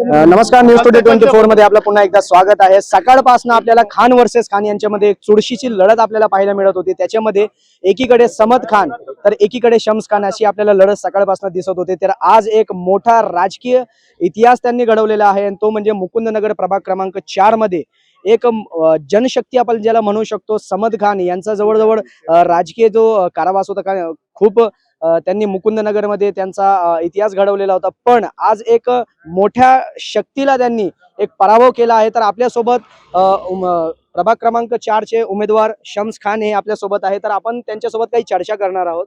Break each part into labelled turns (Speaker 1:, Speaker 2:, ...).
Speaker 1: नमस्कार news today twenty फोरमध्ये आपलं पुन्हा एकदा स्वागत आहे. सकाळपासून आपल्याला खान वर्सेस खान यांच्यामध्ये एक चुरशीची लढत आपल्याला पाहायला मिळत होती. त्याच्यामध्ये एकीकडे समद खान तर एकीकडे शम्स खान अशी आपल्याला लढत सकाळपासून दिसत होती. तर आज एक मोठा राजकीय इतिहास त्यांनी घडवलेला आहे आणि तो म्हणजे मुकुंदनगर प्रभाग क्रमांक चारमध्ये एक जनशक्ती आपण ज्याला म्हणू शकतो समद खान यांचा जवळजवळ राजकीय जो कारावास होता का खूप त्यांनी मुकुंदनगरमध्ये त्यांचा इतिहास घडवलेला होता. पण आज एक मोठ्या शक्तीला त्यांनी एक पराभव केला आहे. तर आपल्यासोबत प्रभाग क्रमांक चारचे उमेदवार शम्स खान हे आपल्यासोबत आहे. तर आपण त्यांच्यासोबत काही चर्चा करणार आहोत.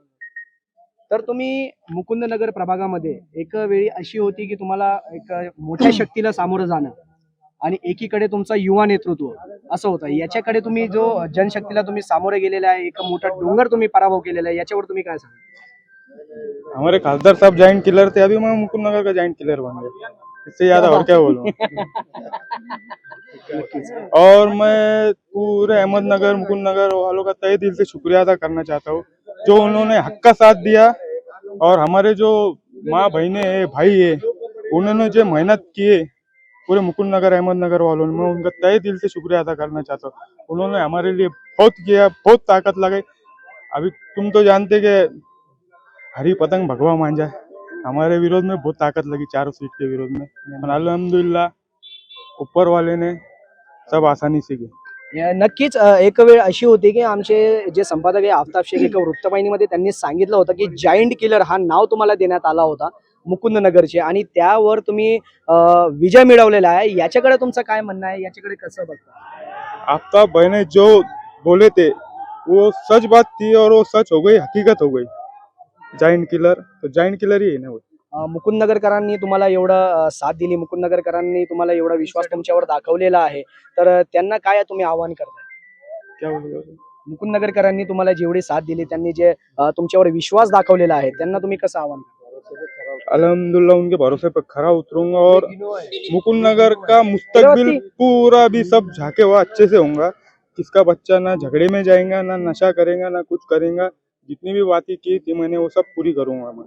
Speaker 1: तर तुम्ही मुकुंदनगर प्रभागामध्ये एक वेळी अशी होती की तुम्हाला एक मोठ्या शक्तीला सामोरं जाणं आणि एकीकडे तुमचा युवा नेतृत्व असं होतं. याच्याकडे तुम्ही जो जनशक्तीला तुम्ही सामोरे गेलेला आहे एक मोठा डोंगर तुम्ही पराभव केलेला आहे याच्यावर तुम्ही काय सांगा
Speaker 2: हमारे खासदार साहब जाइंट किलर थे अभी मैं मुकुंद नगर का जाइंट किलर बन गया। इससे ज़्यादा और क्या बोलूँ? और मैं पूरे अहमदनगर मुकुंद नगर वालों का तहे दिल से शुक्रिया अदा करना चाहता हूँ जो उन्होंने हक का साथ दिया और हमारे जो माँ बहने हैं भाई है उन्होंने जो मेहनत किए पूरे मुकुंद नगर अहमदनगर वालों ने मैं उनका तय दिल से शुक्रिया अदा करना चाहता हूँ। उन्होंने हमारे लिए बहुत किया बहुत ताकत लगाई। अभी तुम तो जानते कि हरी पतंग भगवा मांझा हमारे विरोध में बहुत ताकत लगी चारों सीट के विरोध में। पर अल्हम्दुलिल्लाह ऊपर वाले ने सब आसानी से की
Speaker 1: या- नक्कीच एक वेळ अशी होती की आमचे जे संपादक आहे आफताब शेख एका वृत्तवाहिनीमध्ये त्यांनी सांगितलं होतं की जायंट किलर हा नाव तुम्हाला देण्यात आला होता मुकुंद नगरचे आणि त्यावर तुम्ही विजय मिळवलेला आहे. याच्याकडे तुमचं काय म्हणणं आहे? याच्याकडे कसं बघता?
Speaker 2: आफ्ताब भाई ने जो बोले थे वो सच बात थी और वो सच हो गई हकीकत हो गई। जाइंट किलर तो जाइंट किलर ही ना वो.
Speaker 1: अ, मुकुंद नगरकरांनी तुम्हाला एवढं साथ दिली मुकुंद नगरकरांनी तुम्हाला एवढा विश्वास तुमच्यावर दाखवलेला आहे. तर त्यांना काय तुम्ही आव्हान करताय?
Speaker 2: क्या बोले
Speaker 1: मुकुंद नगरकरांनी तुम्हाला जेवढी साथ दिली त्यांनी जे तुमच्यावर विश्वास दाखवलेला आहे त्यांना तुम्ही कसं आव्हान करताय?
Speaker 2: अल्हम्दुलिल्लाह उनके भरोसे पर खरा उतरूंगा और मुकुंद नगर का मुस्तकबिल पूरा भी सब झाके हुआ अच्छे से होगा किसका बच्चा ना झगड़े में जाएगा ना नशा करेगा ना कुछ करेगा। जितनी भी बातें की थी मैंने वो सब पूरी करूंगा मैं।